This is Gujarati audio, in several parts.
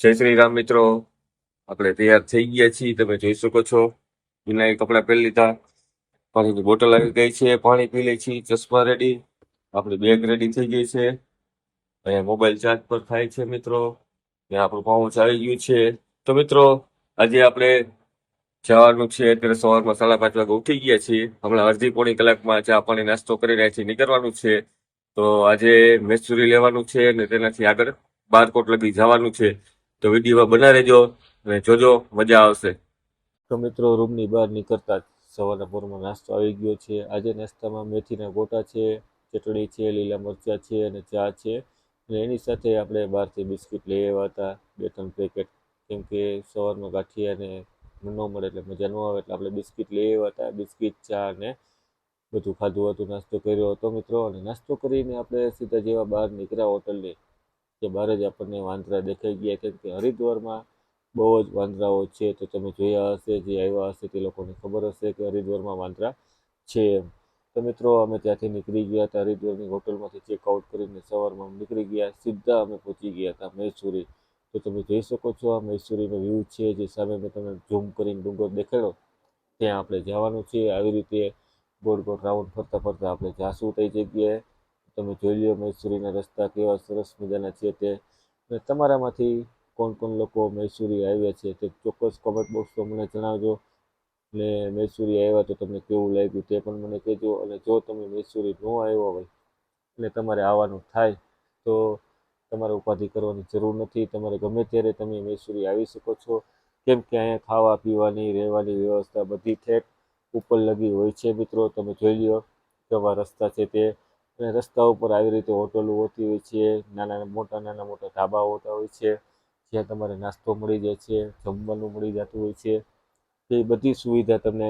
જય શ્રી રામ મિત્રો. આપણે તૈયાર થઈ ગયા છીએ. તમે જોઈ શકો છો. વિનાયક કપડા પહેરી લીધા. પાણીની બોટલ આવી ગઈ છે. પાણી પી લઈ છીએ. ચશ્મા રેડી આપણી બેગ રેડી થઈ ગઈ છે. અહીંયા મોબાઈલ ચાર્જ પર થાય છે મિત્રો. ત્યાં આપણું પાઉચ આવી ગયું છે. તો મિત્રો, આજે આપણે જવાનું છે. અત્યારે સવારમાં સાડા પાંચ વાગે ઉઠી ગયા છીએ. હમણાં અડધી પોણી કલાકમાં ચા પાણી નાસ્તો કરી રહ્યા છીએ. નીકળવાનું છે. તો આજે મેસુરી લેવાનું છે અને તેનાથી આગળ બારકોટ લગી જવાનું છે. તો વિડીયોમાં બના રહેજો અને જોજો, મજા આવશે. તો મિત્રો, રૂમની બહાર નીકળતા સવારના પોરમાં નાસ્તો આવી ગયો છે. આજે નાસ્તામાં મેથીના ગોટા છે, ચટણી છે, લીલા મરચાં છે અને ચા છે. અને એની સાથે આપણે બહારથી બિસ્કિટ લઈ આવ્યા હતા, બે ત્રણ પેકેટ. કેમ કે સવારમાં ગાંઠિયા અને ન મળે એટલે મજા ન આવે એટલે આપણે બિસ્કિટ લઈ આવ્યા હતા. બિસ્કિટ, ચા અને બધું ખાધું હતું, નાસ્તો કર્યો હતો મિત્રો. અને નાસ્તો કરીને આપણે સીધા જેવા બહાર નીકળ્યા હોટલની. કે બહાર જ આપણને વાંદરા દેખાઈ ગયા, કેમ કે હરિદ્વારમાં બહુ જ વાંદરાઓ છે. તો તમે જોયા હશે, જે આવ્યા હશે, તે લોકોને ખબર હશે કે હરિદ્વારમાં વાંદરા છે એમ. તો મિત્રો, અમે ત્યાંથી નીકળી ગયા હતા, હરિદ્વારની હોટલમાંથી ચેકઆઉટ કરીને સવારમાં નીકળી ગયા. સીધા અમે પહોંચી ગયા હતા મૈસુરી. તો તમે જોઈ શકો છો, આ મૈસુરીનો વ્યૂ છે, જે સામે મેં તમને ઝૂમ કરીને ડુંગર દેખાડ્યો. ત્યાં આપણે જવાનું છે. આવી રીતે ગોળ ગોળ રાઉન્ડ ફરતા ફરતા આપણે જાશું થઈ જગ્યાએ તમે જોઈ લો મૈસુરીના રસ્તા કેવા સરસ મજાના છે તે. અને તમારામાંથી કોણ કોણ લોકો મૈસુરી આવ્યા છે તે ચોક્કસ કોમેન્ટ બોક્સમાં મને જણાવજો. અને મૈસુરી આવ્યા તો તમને કેવું લાગ્યું તે પણ મને કહેજો. અને જો તમે મૈસુરી ન આવ્યો હોય અને તમારે આવવાનું થાય તો તમારે ઉપાધિ કરવાની જરૂર નથી. તમારે ગમે ત્યારે તમે મૈસુરી આવી શકો છો. કેમ કે અહીંયા ખાવા પીવાની, રહેવાની વ્યવસ્થા બધી ઠેક ઉપર લગી હોય છે મિત્રો. તમે જોઈ લ્યો કેવા રસ્તા છે તે. અને રસ્તા ઉપર આવી રીતે હોટલો હોતી હોય છે, નાના મોટા નાના મોટા ઢાબા હોતા હોય છે, જ્યાં તમારે નાસ્તો મળી જાય છે, જમવાનું મળી જતું હોય છે. તે બધી સુવિધા તમને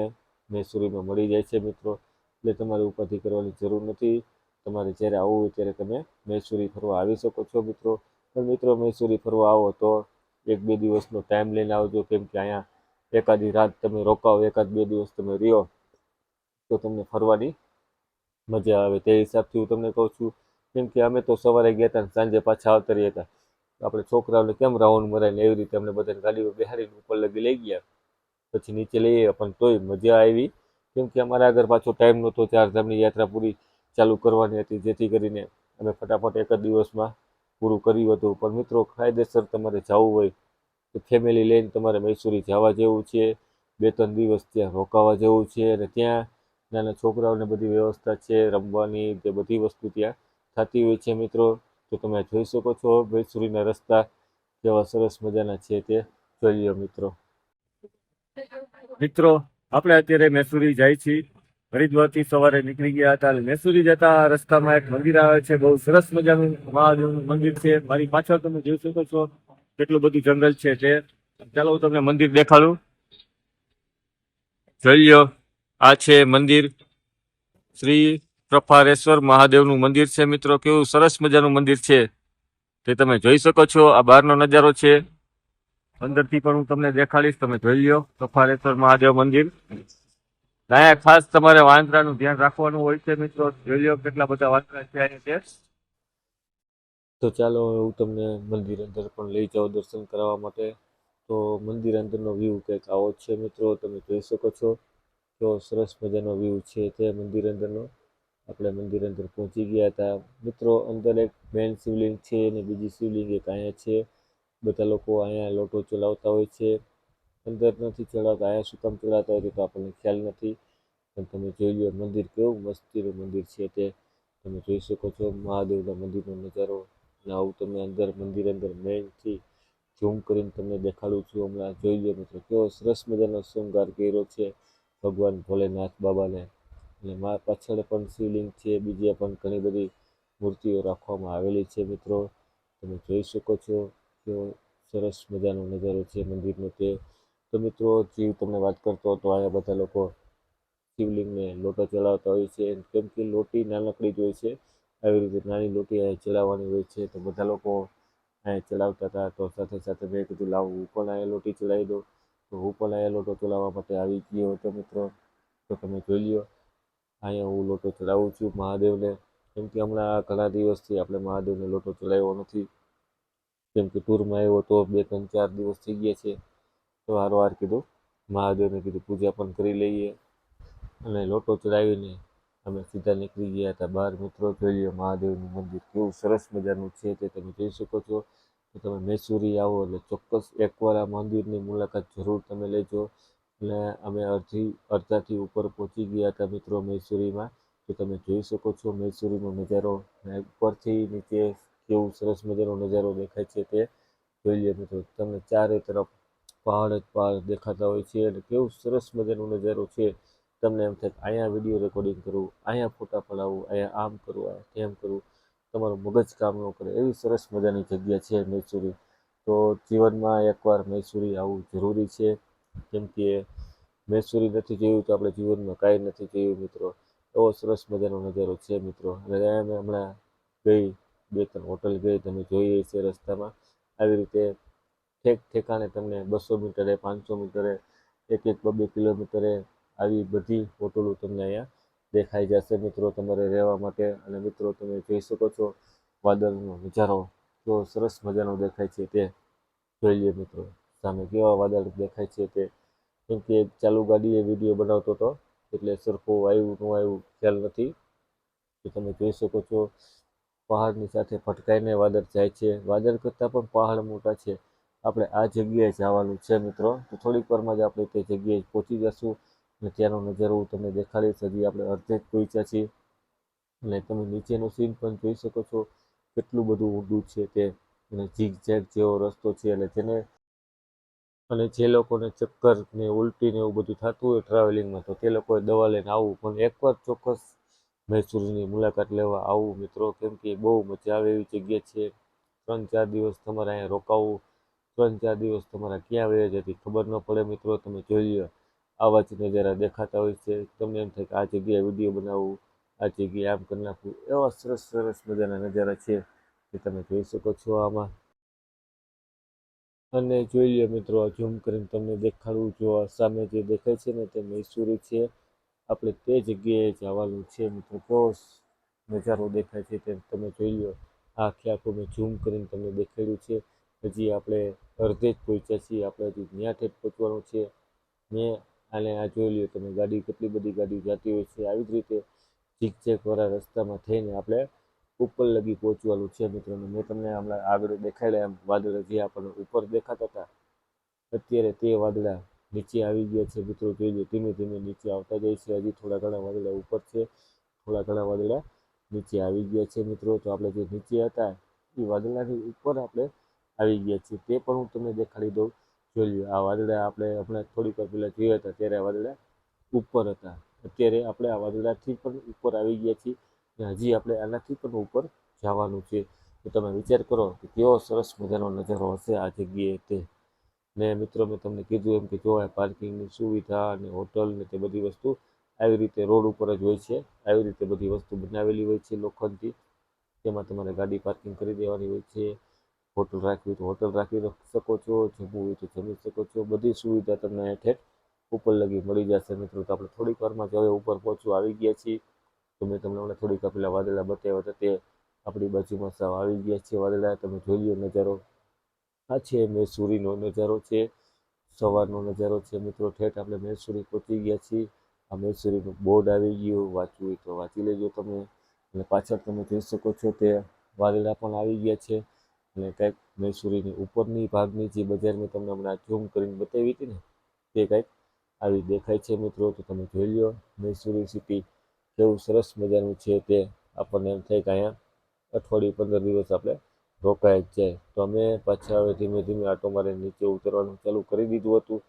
મૈસુરીમાં મળી જાય છે મિત્રો. એટલે તમારે ઉપાધિ કરવાની જરૂર નથી. તમારે જ્યારે આવવું હોય ત્યારે તમે મૈસુરી ફરવા આવી શકો છો મિત્રો. પણ મિત્રો, મૈસુરી ફરવા આવો તો એક બે દિવસનો ટાઈમ લઈને આવજો. કેમ કે અહીંયા એકાદી રાત તમે રોકાવો, એકાદ બે દિવસ તમે રહ્યો, તો તમને ફરવાની મજા આવે તે હિસાબથી હું તમને કહું છું. કેમ કે અમે તો સવારે ગયા હતા સાંજે પાછા આવતા રહ્યા હતા આપણે છોકરાઓને કેમ રાઉન્ડ મરાઈને એવી રીતે અમને બધાને ગાડીમાં બેહાડીને ઉપર લગી લઈ ગયા. પછી નીચે લઈ આવ્યા, પણ તોય મજા આવી. કેમ કે અમારા આગળ પાછો ટાઈમ નહોતો ચારધામની યાત્રા પૂરી ચાલુ કરવાની હતી, જેથી કરીને અમે ફટાફટ એક જ દિવસમાં પૂરું કર્યું હતું. પણ મિત્રો, કાયદેસર તમારે જવું હોય તો ફેમિલી લઈને તમારે મૈસૂરી જવા જેવું છે. બે ત્રણ દિવસ ત્યાં રોકાવા જેવું છે અને ત્યાં નાના છોકરાઓને બધી વ્યવસ્થા છે, રમવાની તે બધી વસ્તુ ત્યાં થતી હોય છે મિત્રો. તો તમે જોઈ શકો છો મૈસુરીના રસ્તા, કેવા સરસ મજાના છે તે. જોઈ લો મિત્રો. મિત્રો, આપણે અત્યારે મૈસુરી જાય છીએ. હરિદ્વારથી સવારે નીકળી ગયા હતા મેસુરી જતા રસ્તામાં એક મંદિર આવે છે. બહુ સરસ મજાનું મહાદેવનું મંદિર છે. મારી પાછળ તમે જોઈ શકો છો કેટલું બધું જંગલ છે તે. ચાલો હું તમને મંદિર દેખાડું. જોઈ લો આ છે મંદિર. શ્રી પ્રફારેશ્વર મહાદેવનું મંદિર છે મિત્રો. કેવું સરસ મજાનું મંદિર છે. તે તમે જોઈ શકો છો. આ બહારનો નજારો છે. અંદરથી પણ હું તમને દેખાડીશ. તમે જોઈ લો પ્રફારેશ્વર મહાદેવ મંદિર. અહીંયા ખાસ તમારે વાંદરાનું ધ્યાન રાખવાનું હોય છે મિત્રો. જોઈ લો કેટલા બધા વાંદરા છે અહીંયા તો ચાલો હું તમને મંદિર અંદર પણ લઈ જાઉં દર્શન કરાવવા માટે. તો મંદિર અંદરનો વ્યૂ કંઈક આવો છે મિત્રો. તમે જોઈ શકો છો. તો સરસ મજાનો વ્યૂ છે તે મંદિર અંદરનો. આપણે મંદિર અંદર પહોંચી ગયા હતા. મિત્રો, અંદર એક મેન શિવલિંગ છે અને બીજી શિવલિંગ એક અહીંયા છે. બધા લોકો અહીંયા લોટો ચલાવતા હોય છે. અંદર નથી ચડાવતા, અહીંયા શું કામ ચડાવતા હોય તો આપણને ખ્યાલ નથી. પણ તમે જોઈ લો મંદિર કેવું મસ્તીનું મંદિર છે તે. તમે જોઈ શકો છો મહાદેવના મંદિરનો નજારો. અને આવું તમે અંદર મંદિર અંદર મેનથી ઝૂમ કરીને તમને દેખાડું છું હમણાં. જોઈ લો મિત્રો, કેવો સરસ મજાનો શૃંગાર કર્યો છે. ભગવાન ભોલેનાથ બાબાને. અને મારા પાછળ પણ શિવલિંગ છે, બીજી પણ ઘણી બધી મૂર્તિઓ રાખવામાં આવેલી છે મિત્રો. તમે જોઈ શકો છો કેવો સરસ મજાનો નજારો છે મંદિરનો તે. તો મિત્રો જીવ તમને વાત કરતો હતો, અહીંયા બધા લોકો શિવલિંગને લોટો ચલાવતા હોય છે. કેમ કે લોટી નાનકડી જ હોય છે. આવી રીતે નાની લોટી અહીંયા ચડાવવાની હોય છે. તો બધા લોકો અહીંયા ચડાવતા હતા. તો સાથે સાથે મેં કીધું, લાવું, હું પણ અહીંયા લોટી ચડાવી દઉં. તો હું પણ લોટો ચલાવવા માટે આવી ગયો હતો મિત્રો. તો તમે જોઈ લ્યો, અહીંયા હું લોટો ચડાવું છું મહાદેવને. કેમ કે હમણાં ઘણા દિવસથી આપણે મહાદેવને લોટો ચલાવ્યો નથી. કેમ કે ટૂરમાં આવ્યો તો બે ત્રણ ચાર દિવસ થઈ ગયા છે. તો વારવાર કીધું, મહાદેવને કીધું પૂજા પણ કરી લઈએ. અને લોટો ચડાવીને અમે સીધા નીકળી ગયા હતા બહાર. મિત્રો, જોઈ લો મહાદેવનું મંદિર કેવું સરસ મજાનું છે તે તમે જોઈ શકો છો. તો તમે મૈસૂરી આવો એટલે ચોક્કસ એકવાર આ મંદિરની મુલાકાત જરૂર તમે લેજો. અને અમે અડધી, અડધાથી ઉપર પહોંચી ગયા હતા મિત્રો મૈસૂરીમાં. તો તમે જોઈ શકો છો મૈસૂરીનો નજારો. ઉપરથી નીચે કેવું સરસ મજાનો નજારો દેખાય છે તે જોઈ લો મિત્રો. તમને ચારે તરફ પહાડ જ પહાડ દેખાતા હોય છે અને કેવું સરસ મજાનો નજારો છે. તમને એમ થાય અહીંયા વીડિયો રેકોર્ડિંગ કરવું અહીંયા ફોટા પડાવવું અહીંયા આમ કરવું અહીંયા તેમ કરવું તમારું મગજ કામ ન કરે. એવી સરસ મજાની જગ્યા છે મૈસૂરી. તો જીવનમાં એકવાર મૈસૂરી આવવું જરૂરી છે. કેમ કે મૈસૂરી નથી જોયું તો આપણે જીવનમાં કાંઈ નથી જોયું મિત્રો. એવો સરસ મજાનો નજારો છે મિત્રો. અને અમે હમણાં ગઈ, બે ત્રણ હોટલ ગઈ, તમે જોઈએ છે રસ્તામાં. આવી રીતે ઠેક ઠેકાણે તમને બસો મીટરે, પાંચસો મીટરે, એક એક બે કિલોમીટરે આવી બધી હોટલો તમને અહીંયા દેખાઈ જશે. મિત્રો, તમારે રહેવા માટે અને મિત્રો, તમે જોઈ શકો છો વાદળનો નજારો. કેવો સરસ મજાનો દેખાય છે તે. જોઈ લઈએ મિત્રો, સામે કેવા વાદળ દેખાય છે તે. કેમ કે ચાલુ ગાડીએ વીડિયો બનાવતો હતો, એટલે સરખું આવ્યું ન આવ્યું ખ્યાલ નથી. તો તમે જોઈ શકો છો, પહાડની સાથે ફટકાઈને વાદળ જાય છે. વાદળ કરતાં પણ પહાડ મોટા છે. આપણે આ જગ્યાએ જવાનું છે મિત્રો. તો થોડીક વારમાં જ આપણે તે જગ્યાએ પહોંચી જશું. અને ત્યાંનો નજારો હું તમને દેખાડીશ. હજી આપણે અડધે જ પહોંચ્યા છીએ. અને તમે નીચેનો સીન પણ જોઈ શકો છો કેટલું બધું ઊંડું છે તે અને ઝીક ઝેક જેવો રસ્તો છે એટલે જેને અને જે લોકોને ચક્કર ને ઉલટી ને એવું બધું થતું હોય ટ્રાવેલિંગમાં તો તે લોકોએ દવા લઈને આવવું. પણ એકવાર ચોક્કસ મૈસૂરની મુલાકાત લેવા આવવું મિત્રો, કેમ કે બહુ મજા આવે એવી જગ્યા છે. ત્રણ ચાર દિવસ તમારે અહીંયા રોકાવું, ત્રણ ચાર દિવસ તમારા ક્યાં વહી જતી ખબર ન પડે મિત્રો, તમે જોઈ લો આવા જ નજારા દેખાતા હોય છે. તમને એમ થાય કે આ જગ્યાએ વીડિયો બનાવવું આ જગ્યાએ આમ કરી નાખવું. એવા સરસ સરસ મજાના નજારા છે જે તમે જોઈ શકો છો આમાં. અને જોઈ લો મિત્રો ઝૂમ કરીને તમને દેખાડવું જો સામે જે દેખાય છે ને તે મૈસુરી છે. આપણે તે જગ્યાએ જવાનું છે મિત્રો. કેવો નજારો દેખાય છે તે તમે જોઈ લો. આખે આખું મેં ઝૂમ કરીને તમને દેખાડ્યું છે. હજી આપણે અડધે જ પહોંચ્યા છીએ. આપણે હજી ત્યાં જ પહોંચવાનું છે. મેં અને આ જોઈ લ્યો તમે, ગાડી કેટલી બધી ગાડી જતી હોય છે. આવી જ રીતે ઝીકઝેકવાળા રસ્તામાં થઈને આપણે ઉપર લગી પહોંચવાનું છે મિત્રોને. મેં તમને હમણાં આગળ દેખાડ્યા એમ, વાદળા જે આપણને ઉપર દેખાતા હતા, અત્યારે તે વાદળા નીચે આવી ગયા છે મિત્રો. જોઈ લો ધીમે ધીમે નીચે આવતા જાય છે. હજી થોડા ઘણા વાદળા ઉપર છે, થોડા ઘણા વાદળા નીચે આવી ગયા છે મિત્રો. તો આપણે જે નીચે હતા, એ વાદળાની ઉપર આપણે આવી ગયા છીએ. તે પણ હું તમને દેખાડી દઉં. જોઈ લ્યો આ વાદળા આપણે હમણાં થોડીક વાર પહેલાં જોયા હતા, ત્યારે આ વાદળા ઉપર હતા. અત્યારે આપણે આ વાદળાથી પણ ઉપર આવી ગયા છીએ અને હજી આપણે આનાથી પણ ઉપર જવાનું છે. તો તમે વિચાર કરો કે કેવો સરસ મજાનો નજારો હશે આ જગ્યાએ તે. ને મિત્રો, મેં તમને કીધું એમ કે જો આ પાર્કિંગની સુવિધા અને હોટલ ને તે બધી વસ્તુ આવી રીતે રોડ ઉપર જ હોય છે. આવી રીતે બધી વસ્તુ બનાવેલી હોય છે લોખંડથી. તેમાં તમારે ગાડી પાર્કિંગ કરી દેવાની હોય છે. હોટલ રાખવી તો હોટલ રાખી શકો છો, જમવું હોય તો જમી શકો છો. બધી સુવિધા તમને ઠેઠ ઉપર લગી મળી જશે મિત્રો. તો આપણે થોડીક વારમાં જ હવે ઉપર પહોંચવા આવી ગયા છીએ. તો મેં તમને હમણાં થોડીક પહેલાં વાદળા બતાવ્યા હતા, તે આપણી બાજુમાં સાવ આવી ગયા છે વાદળા. તમે જોઈ લો નજારો. આ છે મૈસુરીનો નજારો છે, સવારનો નજારો છે મિત્રો. ઠેઠ આપણે મૈસુરી પહોંચી ગયા છીએ. આ મૈસુરીનું બોર્ડ આવી ગયું, વાંચવું હોય તો વાંચી લેજો તમે. અને પાછળ તમે જોઈ શકો છો તે વાદળા પણ આવી ગયા છે. અને કંઈક મૈસૂરીની ઉપરની ભાગની જે બજાર મેં તમને હમણાં ઝૂમ કરીને બતાવી હતી ને, તે કંઈક આવી દેખાય છે મિત્રો, તો તમે જોઈ લો મૈસૂરી સિટી કેવું સરસ મજાનું છે તે આપણને એમ થાય કે અહીંયા અઠવાડિયું પંદર દિવસ આપણે રોકાય જ જાય. તો અમે પાછા હવે ધીમે ધીમે આટો મારે નીચે ઉતરવાનું ચાલુ કરી દીધું હતું,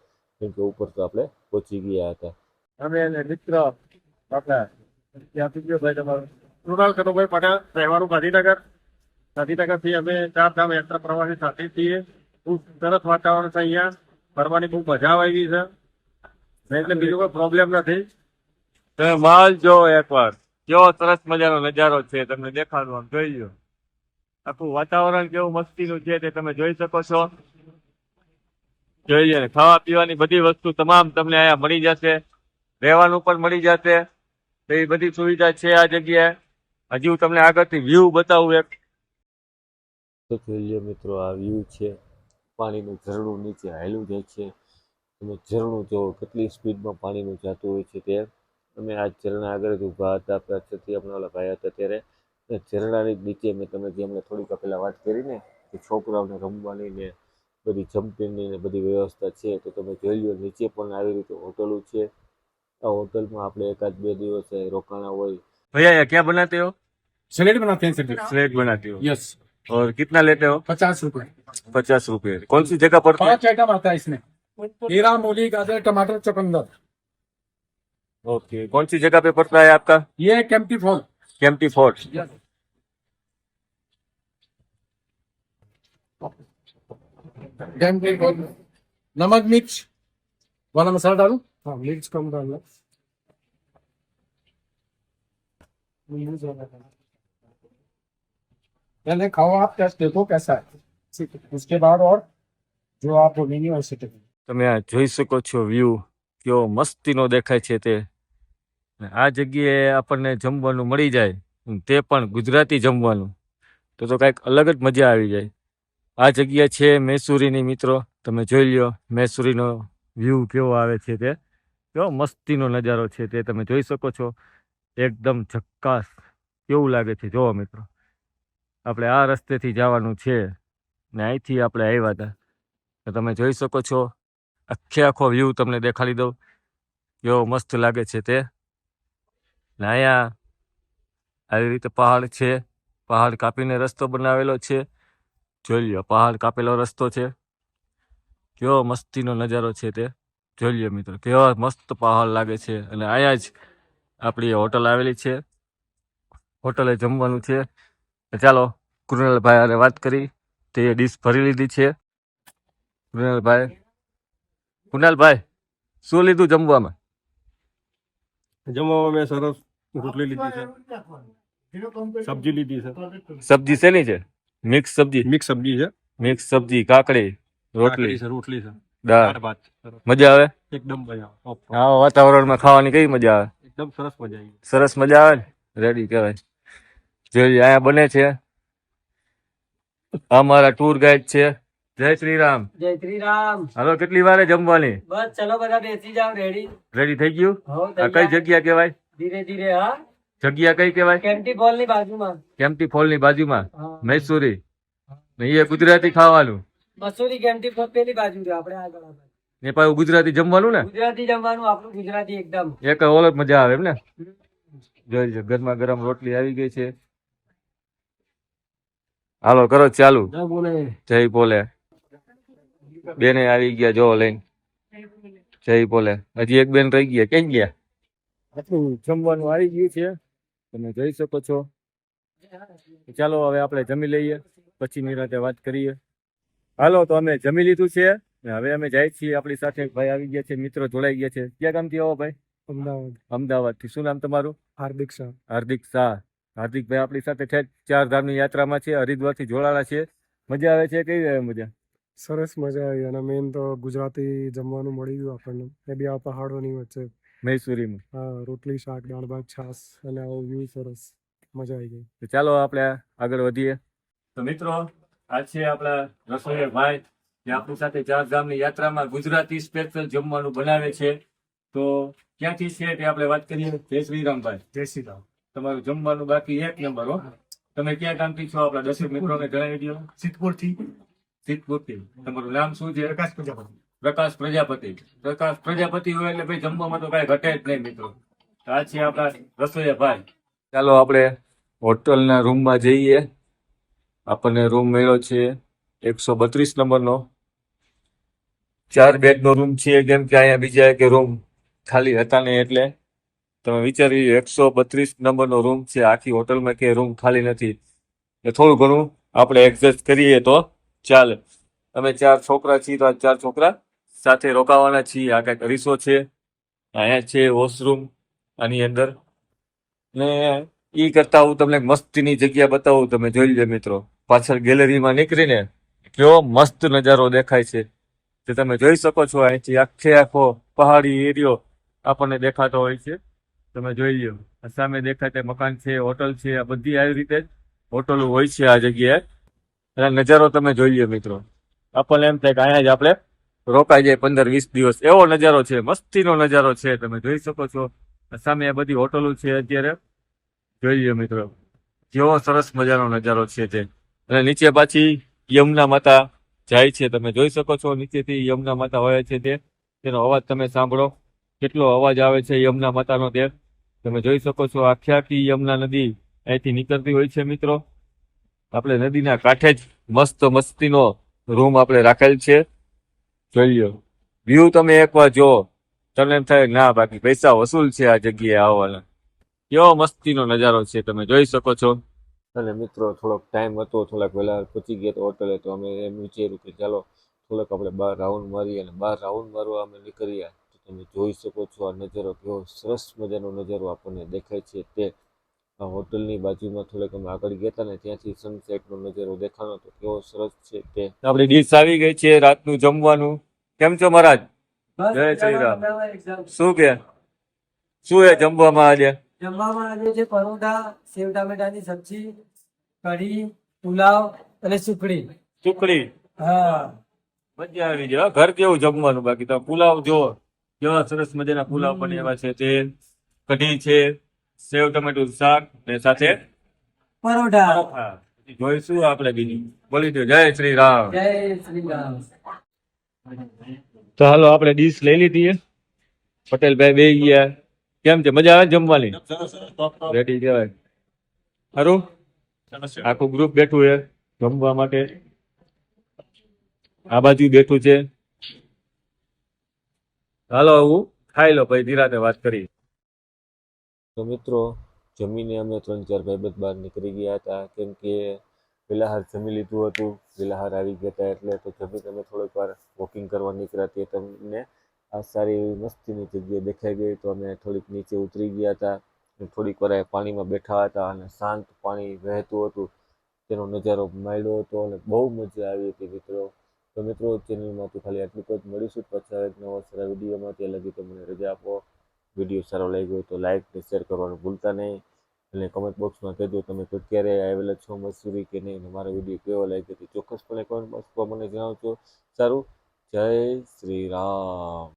કેમ કે ઉપર તો આપણે પહોંચી ગયા હતા. અમે મિત્ર આપણા ગયો ભાઈ તમારો. કૃણાલ કનુભાઈ પટેલ રહેવાનું ગાંધીનગર. ગાંધીનગરથી અમે ચાર ધામ યાત્રા પ્રવાસી સાથે છીએ. ખૂબ સરસ વાતાવરણ છે અહીંયા. ફરવાની બહુ મજા આવી છે. એટલે બીજું કોઈ પ્રોબ્લેમ નથી. તમે માલ જો એકવાર. કેવો સરસ મજાનો નજારો છે તમને દેખાડવાનું જોઈ લો આખું વાતાવરણ કેવું મસ્તીનું છે તે તમે જોઈ શકો છો. જોઈ લો ને, ખાવા પીવાની બધી વસ્તુ તમામ તમને અહીંયા મળી જશે. રહેવાનું પણ મળી જશે. એ બધી સુવિધા છે આ જગ્યાએ. હજી હું તમને આગળથી વ્યૂ બતાવું એક. તો મિત્રો આવ્યું છે. પાણીનું ઝરણું નીચે હાયલું જાય છે. તમે ઝરણું જોવો કેટલી સ્પીડમાં પાણીનું જતું હોય છે તે અમે આ ઝરણા આગળ જ ઊભા હતા. પાછળથી આપણા ઓલા ભાઈ હતા ત્યારે. અને ઝરણાની નીચે મેં તમે જે અમને થોડીક પહેલાં વાત કરી ને કે છોકરાઓને રમવાની ને બધી જમ્પિંગની ને બધી વ્યવસ્થા છે તો તમે જોઈ લો નીચે પણ આવી રીતે હોટલો છે. આ હોટલમાં આપણે એકાદ બે દિવસ રોકાણા હોય. ભૈયા ક્યાં બનાતી હો? સ્લેટ બનાતે સ્લેટ બનાતી હો. યસ और कितना लेते हो? पचास रूपए। पचास रुपए। कौन सी जगह पड़ता है? पाँच आइटम आता है इसमें। हीरा मूली गाजर टमाटर चुकंदर। ओके कौन सी जगह पे पड़ता है आपका? ये केम्प्टी फॉल केम्प्टी फोर्ट नमक मिर्च। वाला मसाला डालू? हाँ मिर्च कम डालना। पहले खाओ आप टेस्ट देखो कैसा है ठीक है उसके बाद और जो आप बोलेंगे वैसे करेंगे તમે આ જોઈ શકો છો વ્યૂ કેવો મસ્તીનો દેખાય છે તે ને આ જગ્યાએ આપણને જમવાનું મળી જાય અને તે પણ ગુજરાતી જમવાનું તો તો કાંઈક અલગ જ મજા આવી જાય આ જગ્યા છે મૈસૂરીની મિત્રો તમે જોઈ લ્યો મૈસૂરીનો વ્યૂ કેવો આવે છે તે કેવો મસ્તીનો નજારો છે તે તમે જોઈ શકો છો એકદમ ઝક્કાસ કેવું લાગે છે જોવો મિત્રો આપણે આ રસ્તેથી જવાનું છે ને અહીંથી આપણે આવ્યા હતા. તો તમે જોઈ શકો છો, આખે આખો વ્યૂ તમને દેખાડી દઉં. કેવો મસ્ત લાગે છે તે. ને અહીંયા આવી રીતે પહાડ છે. પહાડ કાપીને રસ્તો બનાવેલો છે. જોઈ લ્યો, પહાડ કાપેલો રસ્તો છે. કેવો મસ્તીનો નજારો છે તે. જોઈ લ્યો મિત્રો, કેવા મસ્ત પહાડ લાગે છે. અને અહીંયા જ આપણી હોટલ આવેલી છે. હોટલે જમવાનું છે. ચાલો કૃણાલભાઈ હારે વાત કરી. તે ડીશ ભરી લીધી છે. કૃણાલભાઈ. કૃણાલભાઈ શું લીધું જમવામાં? જમવામાં મેં સરસ રોટલી લીધી છે. સબ્જી લીધી છે. સબ્જી શેની છે? મિક્સ સબ્જી? મિક્સ સબ્જી છે. મિક્સ સબ્જી કાકડી રોટલી. છે રોટલી છે. દાળ. ભાત મજા આવે? એકદમ મજા આવે. આવા વાતાવરણમાં ખાવાની કઈ મજા આવે? એકદમ સરસ મજા આવી. સરસ મજા આવે ને? રેડી કહેવાય. જોઈએ અહીંયા બને છે. અમારા ટૂર ગાઈડ છે. જય શ્રી રામ જય શ્રી રામ હલો કેટલી વારે જમવાની? બસ ચલો બધા બેસી જાઓ રેડી રેડી થઈ ગયું? હો આ કઈ જગ્યા કહેવાય? ધીરે ધીરે હા? જગ્યા કઈ કહેવાય? કેમ્પટી ફોલની બાજુમાં. કેમ્પટી ફોલની બાજુમાં. મૈસૂરી. એ ગુજરાતી ખાવાનું. મસૂરી કેમ્પટી ફોલ પેલી બાજુ છે આપણે આગળ. ને પાછું ગુજરાતી જમવાનું ને? ગુજરાતી જમવાનું આપણું ગુજરાતી એકદમ. એક ઓલો મજા આવે એમ ને? જોઈ છે ગરમા ગરમ રોટલી આવી ગઈ છે. હાલો કરો ચાલુ. જય બોલે. બેને આવી ગયા જો લઈને. જય બોલે. હજી એક બેન રહી ગયા. ક્યાં ગયા? જમવાનું આવી ગયું છે. તમે જોઈ શકો છો. ચાલો હવે આપણે જમી લઈએ. પછી નિરાતે વાત કરીએ. હાલો તો અમે જમી લીધું છે. હવે અમે જાય છીએ. આપણી સાથે ભાઈ આવી ગયા છે. મિત્રો જોડાઈ ગયા છે. ક્યાં ગામથી આવો ભાઈ? અમદાવાદ. અમદાવાદથી શું નામ તમારું? હાર્દિક શાહ. હાર્દિક શાહ. હાર્દિકભાઈ આપણી સાથે છે ચાર ધામની યાત્રામાં છે હરિદ્વારથી જોડાળા છે. મજા આવે છે કેવી આવે મજા? સરસ મજા આવી અને મેન તો ગુજરાતી જમવાનું મળી ગયું આપણને. એ બી આ પહાડોની વચ્ચે. મૈસુરીમાં. હા રોટલી શાક દાળ ભાત છાસ અને આવો વ્યૂ સરસ મજા આવી ગઈ. તો ચાલો આપણે આગળ વધીએ. તો મિત્રો આ છે આપણા રસોઈયા ભાઈ જે આપણી સાથે ચાર ધામની યાત્રામાં ગુજરાતી સ્પેશિયલ જમવાનું બનાવે છે. તો ક્યાંથી છે તે આપણે વાત કરીએ. જય શ્રીરામભાઈ જય શ્રી રામ. તમારું જમવાનું બાકી એક નંબર હો. તમે ક્યાં ગામથી છો? આપણા દર્શક મિત્રોને જણાવી દો સિદ્ધપુરથી સિદ્ધપુરથી. તમારું નામ શું છે? પ્રકાશ પ્રજાપતિ. પ્રકાશ પ્રજાપતિ. પ્રકાશ પ્રજાપતિ હોય એટલે ભાઈ જમવામાં તો કઈ ઘટે જ નહીં મિત્રો. તો આ છે આપણા રસોઈયા ભાઈ ચાલો આપણે હોટલના રૂમમાં જઈએ. આપણને રૂમ મળ્યો છે એકસો બત્રીસ નંબરનો. ચાર બેડનો રૂમ છે કેમ કે અહીંયા બીજા કે રૂમ ખાલી હતા નહીં એટલે. તમે વિચારી એકસો બત્રીસ નંબરનો રૂમ છે, આખી હોટલમાં કે રૂમ ખાલી નથી. એટલે થોડું ઘણું આપણે એડજસ્ટ કરીએ તો ચાલે. અમે ચાર છોકરા છીએ તો આ ચાર છોકરા સાથે રોકાવાના છીએ. આ કંઈક અરીસો છે, અહીંયા છે વોશરૂમ આની અંદર. ને એ કરતા હું તમને મસ્તીની જગ્યા બતાવું, તમે જોઈ લો મિત્રો. પાછળ ગેલેરીમાં નીકળીને કેવો મસ્ત નજારો દેખાય છે. તે તમે જોઈ શકો છો, અહીંથી આખે આખો પહાડી એરિયો આપણને દેખાતો હોય છે. તમે જોઈ લો સામે દેખાય તે મકાન છે, હોટલ છે, આ બધી આવી રીતે જ હોટલો હોય છે આ જગ્યાએ. અને નજારો તમે જોઈ લો મિત્રો. આપણને એમ થાય કે અહીંયા જ આપણે રોકાઈ જાય પંદર વીસ દિવસ. એવો નજારો છે, મસ્તીનો નજારો છે, તમે જોઈ શકો છો. સામે આ બધી હોટલો છે અત્યારે. જોઈ લો મિત્રો. કેવો સરસ મજાનો નજારો છે તે. અને નીચે પાછી યમુના માતા જાય છે, તમે જોઈ શકો છો. નીચેથી યમુના માતા હોય છે તે. તેનો અવાજ તમે સાંભળો. કેટલો અવાજ આવે છે યમુના માતાનો તે. તમે જોઈ શકો છો આખી આખી યમુના નદી અહીંથી નીકળતી હોય છે મિત્રો. આપણે નદીના કાંઠે જ મસ્ત મસ્તીનો રૂમ આપણે રાખેલ છે. જોઈ લો વ્યૂ તમે એકવાર જો, તમને એમ થાય, ના, બાકી પૈસા વસૂલ છે આ જગ્યાએ આવવાના. કેવો મસ્તીનો નજારો છે તમે જોઈ શકો છો. અને મિત્રો, થોડોક ટાઈમ હતો, થોડાક વહેલા પહોંચી ગયા તો હોટલે તો અમે એમ વિચાર્યું કે ચાલો, થોડોક આપણે બહાર રાઉન્ડ મારીએ અને બહાર રાઉન્ડ મારવા અમે નીકળ્યા. તમે જોઈ શકો છો આ નજારો કેવો સરસ મજાનો નજારો આપણને દેખાય છે. તે આ હોટલની બાજુમાં થોડેક અમે આગળ ગયા હતા ને ત્યાંથી સનસેટનો નજારો દેખાણો તો કેવો સરસ છે તે. આપણી ડીશ આવી ગઈ છે રાતનું જમવાનું. કેમ છો મહારાજ? જય શ્રી રામ. શું કે? શું એ જમવામાં આજે? જમવામાં આજે છે પરોઠા સેવ ટામેટાની સબ્જી કઢી પુલાવ અને સુખડી. સુખડી? હા. મજા આવી જાય હો. ઘર કેવું જમવાનું બાકી? તમે પુલાવ જો કેવા સરસ મજાના પુલાવ પણ એવા છે તે કઢી છે સેવ ટમેટું શાક ને સાથે પરોઠા. જોઈશું આપણે બીજું. બોલી દો જય શ્રી રામ. જય શ્રી રામ. તો હાલો આપણે ડીશ લઈ લીધી પટેલભાઈ બે ગયા. કેમ છે? મજા આવે જમવાની? રેડી કહેવાય. ખરું આખું ગ્રુપ બેઠું છે જમવા માટે. આ બાજુ બેઠું છે. હાલો, હું ખાઈ લો ભાઈ ધીરાને વાત કરી. તો મિત્રો, જમીને અમે ત્રણ ચાર ભાઈબંધ બહાર નીકળી ગયા હતા. કેમ કે વેલાહાર જમી લીધું હતું. વેલાહાર આવી ગયા હતા એટલે તો જમીન અમે થોડીક વાર વોકિંગ કરવા નીકળ્યા હતી તમને આ સારી એવી મસ્તીની જગ્યા દેખાઈ ગઈ. તો અમે થોડીક નીચે ઉતરી ગયા હતા થોડીક વાર પાણીમાં બેઠા હતા અને શાંત પાણી વહેતું હતું. તેનો નજારો માંડ્યો હતો અને બહુ મજા આવી હતી મિત્રો. તો મિત્રો ચેનલમાંથી ખાલી આટલું જ. મળીશું પાછા એક નવા સારા વિડીયોમાં. ત્યાં લગી તો મને રજા આપો. વીડિયો સારો લાગ્યો હોય તો લાઇક ને શેર કરવાનું ભૂલતા નહીં. અને કમેન્ટ બોક્સમાં કહેજો તમે તો ક્યારે આવેલા છો મસૂરી કે નહીં મારો વીડિયો કેવો લાગ્યો તો ચોક્કસપણે કમેન્ટ બોક્સમાં મને જણાવજો. સારું. જય શ્રી રામ.